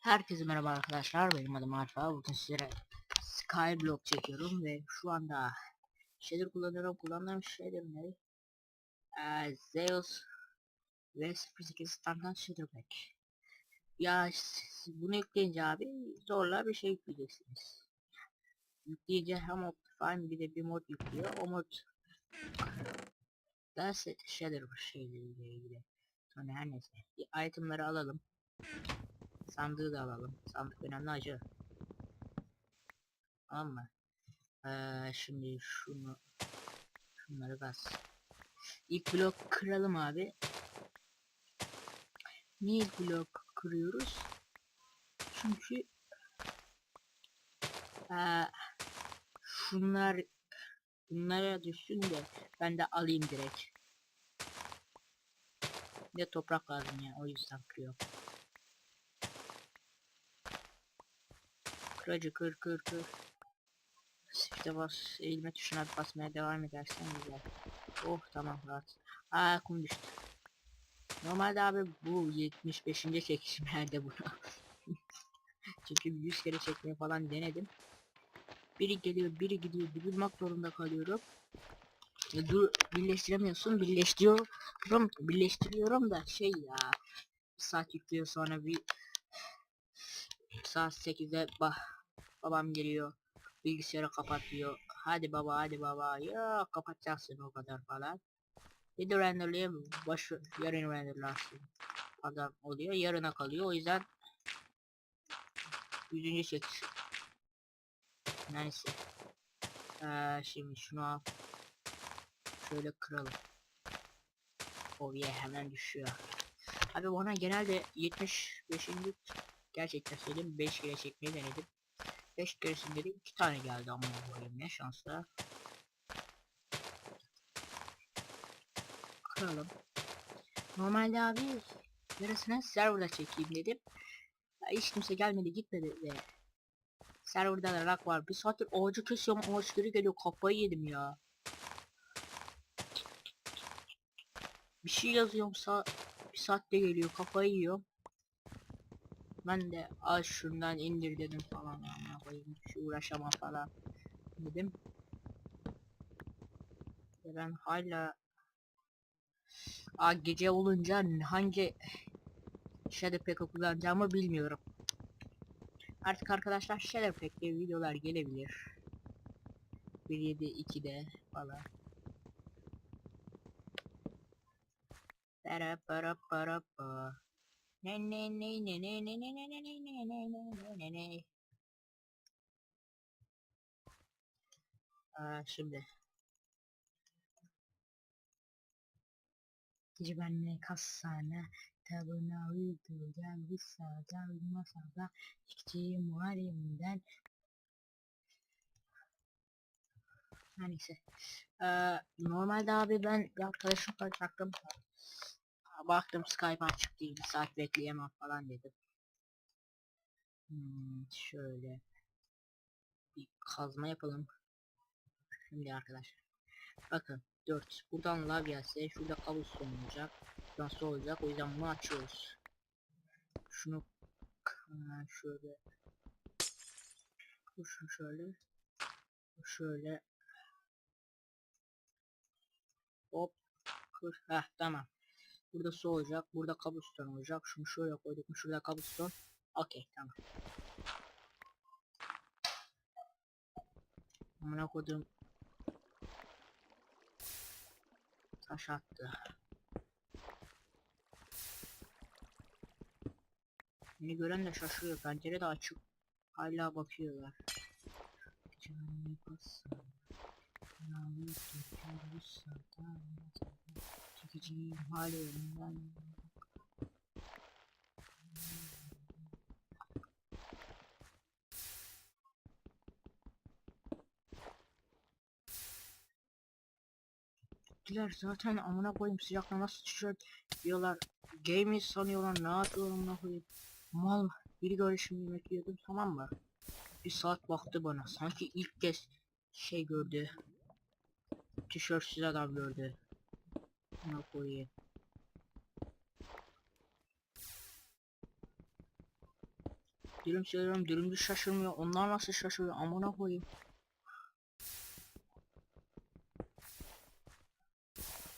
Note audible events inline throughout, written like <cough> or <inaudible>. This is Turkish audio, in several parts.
Herkese merhaba arkadaşlar. Benim adım Alfa. Bugün sizlere Skyblock çekiyorum ve şu anda şeyler kullanıyorum. Kullandığım şeyler ne? Ee, Zeus ve 08 standart Shadowback. Ya siz bunu yükleyince abi zorla bir şey yükleyeceksiniz. Yükleyince hem Optifine bir de bir mod yüklüyor. O mod da Shader şeyleriyle ilgili. Sonra her neyse. Itemları alalım. Sandığı da alalım. Sandık önemli acı. Tamam mı? Ee, şimdi şunu şunları bas. İlk blok kıralım abi. Niye blok kırıyoruz? Çünkü ee, şunlar bunlara düşsün de ben de alayım direkt. De toprak lazım ya o yüzden kırıyorum. Kıracı kır kır kır. Shift'e bas, eğilme tuşuna basmaya devam edersen güzel. Oh tamam rahat. Aa kum düştü. Normalde abi bu 75. çekişmelerde bunu. <laughs> Çünkü 100 kere çekmeyi falan denedim. Biri geliyor, biri gidiyor, bulmak zorunda kalıyorum. Ya dur birleştiremiyorsun, birleştiriyorum, birleştiriyorum da şey ya. Saat yüklüyor sonra bir saat 8'de bah babam geliyor bilgisayarı kapatıyor. Hadi baba hadi baba. Ya kapatacaksın o kadar falan. Bir de renderlayayım baş yarın renderlarsın. Adam oluyor yarına kalıyor. O yüzden yüzüncü çekiş neyse. Ee, şimdi şunu al. Şöyle kıralım. Oh yeah hemen düşüyor. Abi bana genelde 75. Gerçekten söyleyeyim 5 kere çekmeyi denedim. 5 keresinde de 2 tane geldi ama koyayım ne şansla. Kıralım. Normalde abi yarısını serverda çekeyim dedim. Ya hiç kimse gelmedi gitmedi ve serverda da rak var. Bir saattir ağacı kesiyorum ağaç geri geliyor kafayı yedim ya. Bir şey yazıyorum sa bir saatte geliyor kafayı yiyorum. Ben de az şundan indir dedim falan ama koyayım hiç uğraşamam falan dedim. Ben hala Aa, gece olunca hangi Shadowpack'ı kullanacağımı bilmiyorum. Artık arkadaşlar Shadowpack'te videolar gelebilir. 1.7.2'de falan. Para para para para. Ne ne ne ne ne ne ne ne ne ne ne ne ne ne ne Aa, şimdi Gece benle kasana tabuna uydu gel vissa gel masada çiçeğim var elimden Her neyse ee, normalde abi ben arkadaşım kalacaktım baktım Skype açık değil bir saat bekleyemem falan dedim. Hmm, şöyle bir kazma yapalım. Şimdi arkadaşlar. Bakın 4. Buradan lav gelse şurada kabuston olacak. Nasıl olacak? O yüzden bunu açıyoruz. Şunu şöyle Şunu şöyle şöyle hop heh tamam Burada su olacak. Burada kabuston olacak. Şunu şöyle koyduk mu şurada kabuston. Okey tamam. Amına koydum. Taş attı. Beni gören de şaşırıyor. Pencere de açık. Hala bakıyorlar. Canım basın. Nalı tutarsa da çekeceğim halimden. Diler zaten amına koyayım sıcakta nasıl sıçrar diyorlar. Game sanıyorlar ne yapıyorlar amına koyayım. Mal biri görüşüm yemek yiyordum tamam mı? Bir saat baktı bana sanki ilk kez şey gördü. Tişörtsüz adam gördü. Ne koyayım. Dürüm söylüyorum dürümcü şaşırmıyor. Onlar nasıl şaşırıyor amına koyayım.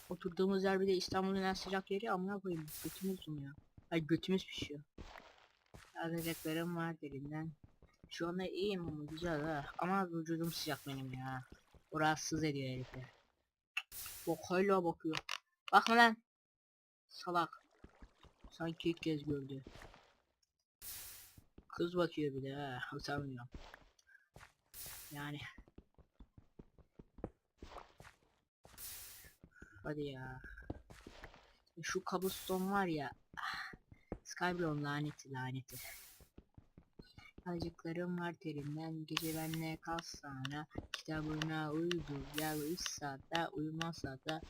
Oturduğumuz yer bir de İstanbul'un en sıcak yeri amına koyayım. Götümüz ya. Ay götümüz pişiyor. Alacaklarım var derinden. Şu anda iyiyim ama güzel ha. Ama vücudum sıcak benim ya. O rahatsız ediyor herifi. Bak hala bakıyor. Bakma lan. Salak. Sanki ilk kez gördü. Kız bakıyor bir de ha. Utanmıyorum. Yani. Hadi ya. Şu kabuston var ya. ah, Skyblown laneti laneti. Acıklarım var terimden gece benle kalsana kitabına uydu ya uysa da uyumazsa da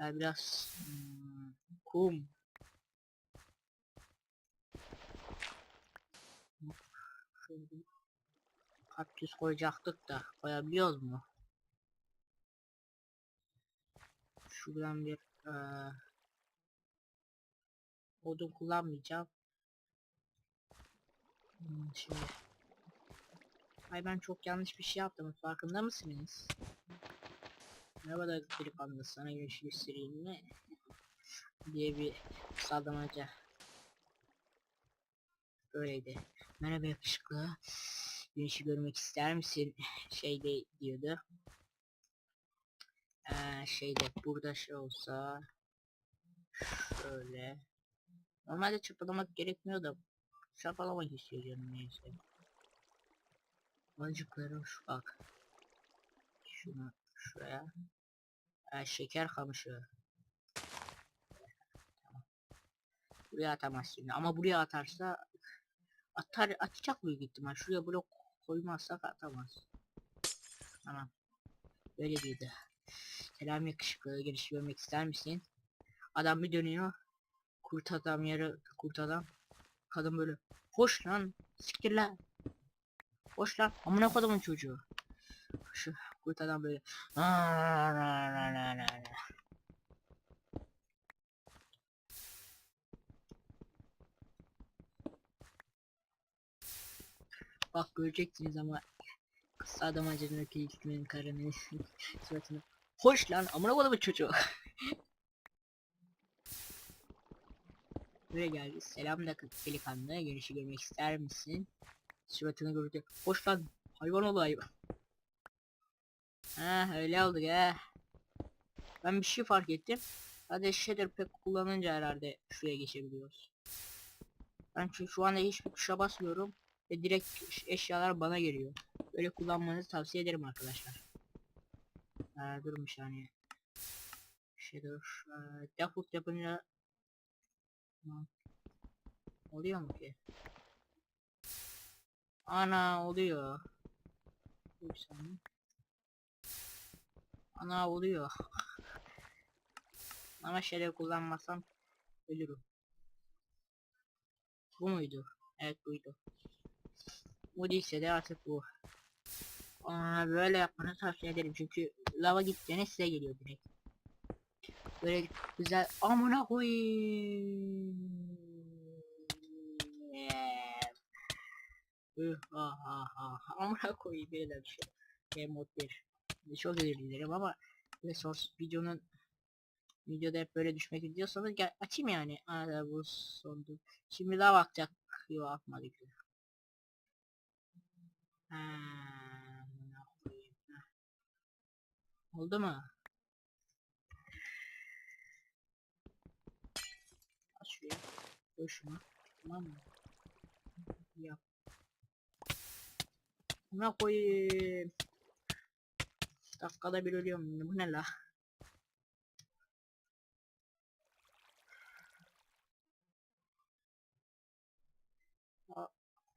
ya biraz hmm, kum Şöyle kaktüs koyacaktık da koyabiliyoruz mu? Şuradan bir eee odun kullanmayacağım. Hmm, şimdi. Ay ben çok yanlış bir şey yaptım. Farkında mısınız? Merhaba da delikanlı sana güneşi göstereyim mi? diye bir sallamaca. Böyleydi. Merhaba yakışıklı. Güneşi görmek ister misin? Şeyde diyordu. Ee, şeyde burada şey olsa şöyle normalde çırpalamak gerekmiyor da çırpalamak istiyor canım neyse. Boncukları şu bak. Şunu şuraya. Ee, şeker kamışı. Tamam. buraya atamaz şimdi ama buraya atarsa atar atacak büyük ihtimal. Şuraya blok koymazsak atamaz. Tamam. Böyle değildi Selam yakışıklı giriş görmek ister misin? Adam bir dönüyor. Kurt adam yarı kurt adam. Kadın böyle. Hoş lan. Siktir lan. Hoş lan. Amına kodumun çocuğu. Şu kurt adam böyle. Bak göreceksiniz ama kısa adam acındaki ilkinin karının <laughs> suratını. Hoş lan amına kodumun çocuğu. <laughs> Buraya geldi. Selam da delikanlı. Görüşü görmek ister misin? Suratını gördü. Hoş lan. Hayvan ol hayvan. Ha öyle oldu ya. Ben bir şey fark ettim. Hadi shader pek kullanınca herhalde şuraya geçebiliyoruz. Ben çünkü şu anda hiçbir tuşa basmıyorum. Ve direkt eşyalar bana geliyor. Böyle kullanmanızı tavsiye ederim arkadaşlar. Ee, durun bir saniye. Shader. Ee, default yapınca Oluyor mu ki? Ana oluyor. Saniye. Ana oluyor. <laughs> Ama şeyleri kullanmasam ölürüm. Bu muydu? Evet buydu. Bu değilse de artık bu. Aa, böyle yapmanı tavsiye ederim çünkü lava gittiğinde size geliyor direkt. Böyle güzel amına koyayım. Amına koyayım böyle bir şey. Game mod 1. Çok özür dilerim ama resource videonun videoda hep böyle düşmek istiyorsanız gel açayım yani. Aa, bu sondu. Şimdi daha bakacak. Yok koyayım. Ha. Oldu mu? At şuraya. Koy şunu. Tamam mı? Yap. Buna koyayım. Dakikada bir ölüyorum. Bu ne la?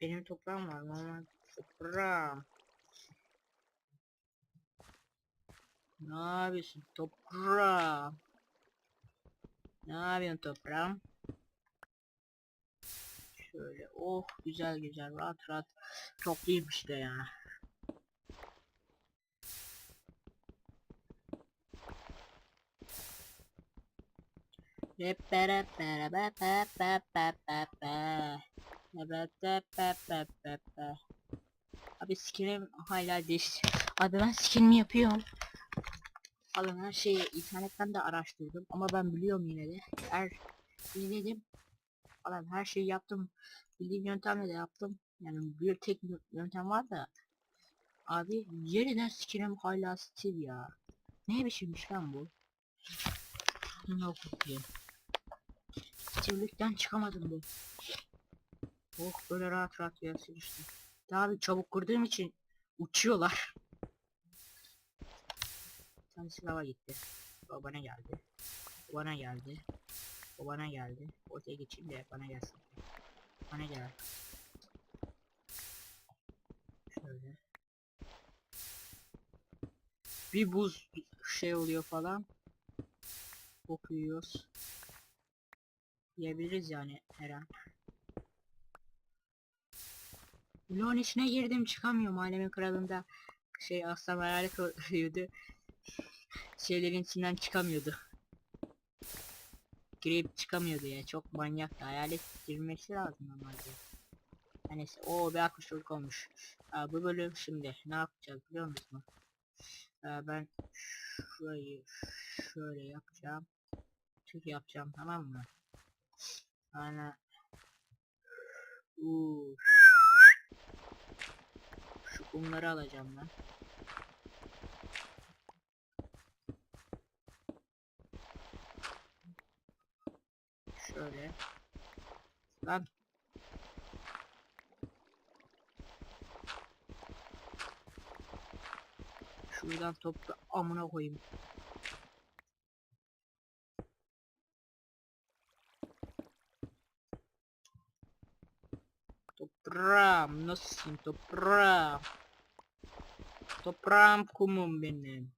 Benim toprağım var. Normal toprağım. Ne yapıyorsun toprağım? Ne yapıyorsun toprağım? Şöyle oh güzel güzel rahat rahat toplayayım işte ya. Abi skinim hala değiş. Abi ben skinimi yapıyorum. Alın her şeyi internetten de araştırdım ama ben biliyorum yine de. Her izledim. Alın her şeyi yaptım. Bildiğim yöntemle de yaptım. Yani bir tek yö- yöntem var da. Abi yeniden skinim hala Steve ya. Ne biçimmiş lan bu? Ne okuyayım. Steve'likten çıkamadım bu. Oh böyle rahat rahat gelsin işte. Daha bir çabuk kırdığım için uçuyorlar. Bir tanesi lava gitti. Bana geldi. Bana geldi. O bana geldi. Ortaya geçeyim de bana gelsin. Bana gel. Şöyle. Bir buz şey oluyor falan. Bok yiyoruz. Yiyebiliriz yani her an. Bloğun içine girdim çıkamıyorum alemin kralında şey aslan hayalet oluyordu. <laughs> Şeylerin içinden çıkamıyordu. Girip çıkamıyordu ya çok manyaktı hayalet girmesi lazım normalde. Hani o bir akışlık olmuş. Aa, bu bölüm şimdi ne yapacağız biliyor musunuz? Aa, ben şurayı şöyle yapacağım. Türk yapacağım tamam mı? Ana. Uuu. Şu kumları alacağım ben. Şöyle. Lan. Şuradan topla amına koyayım. Toprağım nasılsın toprağım? Toprağım kumum benim.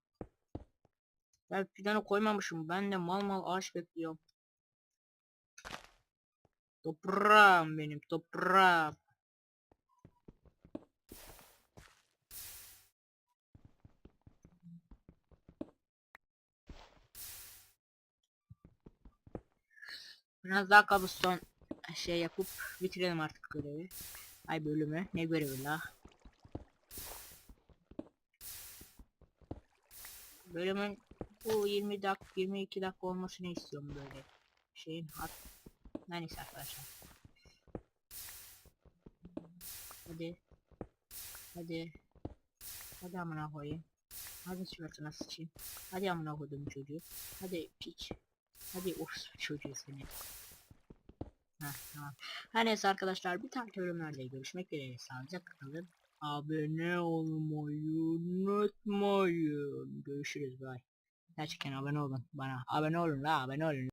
Ben fidanı koymamışım. Ben de mal mal ağaç bekliyorum. Toprağım benim toprağım. Biraz daha kabuston şey yapıp bitirelim artık görevi. Ay bölümü. Ne görevi la? Bölümün bu 20 dak 22 dakika olmasını istiyorum böyle. Şeyin hat. Neyse arkadaşlar. Hadi. Hadi. Hadi amına koyayım. Hadi suratına sıçayım. Hadi amına koydum çocuğu. Hadi piç. Hadi of çocuğu seni. Heh, tamam. Her neyse arkadaşlar bir tane bölümlerde görüşmek dileğiyle sağlıcakla kalın. Abone olmayı unutmayın. Görüşürüz bay. Gerçekten abone olun bana. Abone olun la abone olun.